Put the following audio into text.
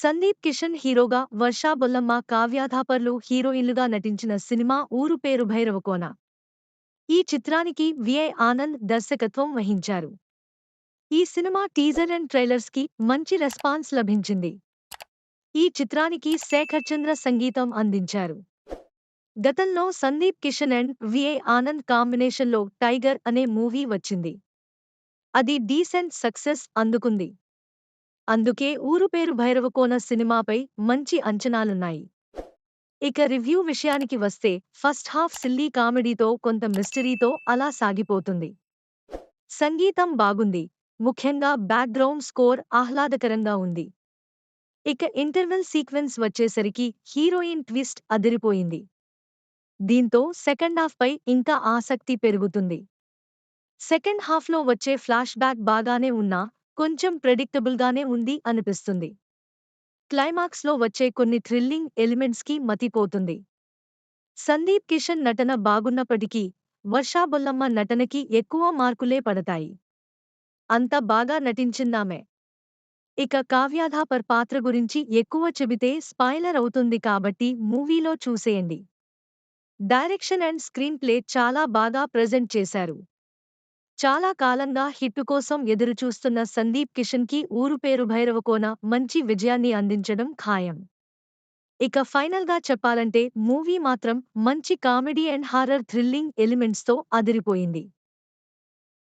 సందీప్ కిషన్ హీరోగా వర్షా బొల్లమ్మ కావ్యాధాపర్లు హీరోయిన్లుగా నటించిన సినిమా ఊరు పేరు భైరవకోన. ఈ చిత్రానికి విఐ ఆనంద్ దర్శకత్వం వహించారు. ఈ సినిమా టీజర్ అండ్ ట్రైలర్స్కి మంచి రెస్పాన్స్ లభించింది. ఈ చిత్రానికి శేఖర్ చంద్ర సంగీతం అందించారు. గతంలో Sandeep Kishan and V I Anand కాంబినేషన్లో టైగర్ అనే మూవీ వచ్చింది. అది డీసెంట్ సక్సెస్ అందుకుంది. అందుకే ఊరు పేరు భైరవకోన సినిమాపై మంచి అంచనాలున్నాయి. ఇక రివ్యూ విషయానికి వస్తే ఫస్ట్ హాఫ్ సిల్లీ కామెడీతో కొంత మిస్టరీతో అలా సాగిపోతుంది. సంగీతం బాగుంది. ముఖ్యంగా బ్యాక్గ్రౌండ్ స్కోర్ ఆహ్లాదకరంగా ఉంది. ఇక ఇంటర్వెల్ సీక్వెన్స్ వచ్చేసరికి హీరోయిన్ ట్విస్ట్ అదిరిపోయింది. దీంతో సెకండ్ హాఫ్ పై ఇంకా ఆసక్తి పెరుగుతుంది. సెకండ్ హాఫ్లో వచ్చే ఫ్లాష్ బ్యాక్ బాగానే ఉన్నా కొంచెం ప్రెడిక్టబుల్గానే ఉంది అనిపిస్తుంది. క్లైమాక్స్లో వచ్చే కొన్ని థ్రిల్లింగ్ ఎలిమెంట్స్కి మతిపోతుంది. సందీప్ కిషన్ నటన బాగున్నప్పటికీ వర్షాబొల్లమ్మ నటనకి ఎక్కువ మార్కులే పడతాయి. అంత బాగా నటించిందామె. ఇక కావ్యాధాపర్ పాత్ర గురించి ఎక్కువ చెబితే స్పాయిలర్ అవుతుంది కాబట్టి మూవీలో చూసేయండి. డైరెక్షన్ అండ్ స్క్రీన్ ప్లే చాలా బాగా ప్రెజెంట్ చేశారు. చాలా కాలంగా హిట్ కోసం ఎదురుచూస్తున్న సందీప్ కిషన్కి ఊరు పేరు భైరవకోన మంచి విజయాన్ని అందించడం ఖాయం. ఇక ఫైనల్గా చెప్పాలంటే మూవీ మాత్రం మంచి కామెడీ అండ్ హారర్ థ్రిల్లింగ్ ఎలిమెంట్స్తో అదిరిపోయింది.